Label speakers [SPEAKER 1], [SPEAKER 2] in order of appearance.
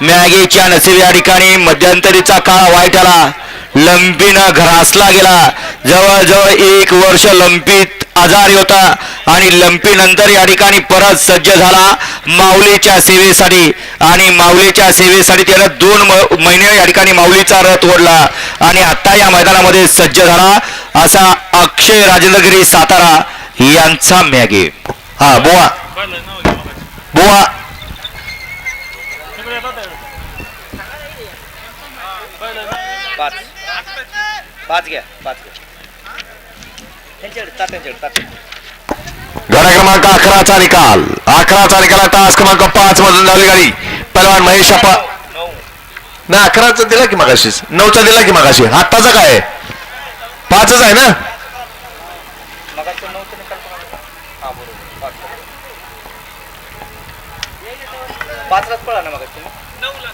[SPEAKER 1] मॅगीच्या नसीब या ठिकाणी मध्यंतरीचा काळ वाईट आला. लंपीनं घरासला गेला. जवळजवळ एक वर्ष लंपीत आजारी होता आणि लंपी नंतर या ठिकाणी परत सज्ज झाला माऊलीच्या सेवेसाठी. आणि माऊलीच्या सेवेसाठी त्यानं दोन महिने या ठिकाणी माऊलीचा रथ ओढला आणि आता या मैदानामध्ये सज्ज झाला असा अक्षय राजेंद्रगिरी सातारा यांचा मॅगी हा बोवा. बोवा
[SPEAKER 2] पाच. पाच घ्या पाच घ्या. त्यांच्याकडे तात्यांच्याकडे तात्यांच्याकडे
[SPEAKER 1] गाडा क्रमांक अकराचा निकाल. अकराचा निकाल तास क्रमांक पाच मधून धावली गाडी. पहलवान महेश अप्पा ना अकराचा दिला की मागाशीच? नऊचा दिला की मागाशी? आत्ताचा काय? आहे? पाचच आहे ना?
[SPEAKER 2] पाचलाच पळा ना मग तुम्ही. नऊ लाख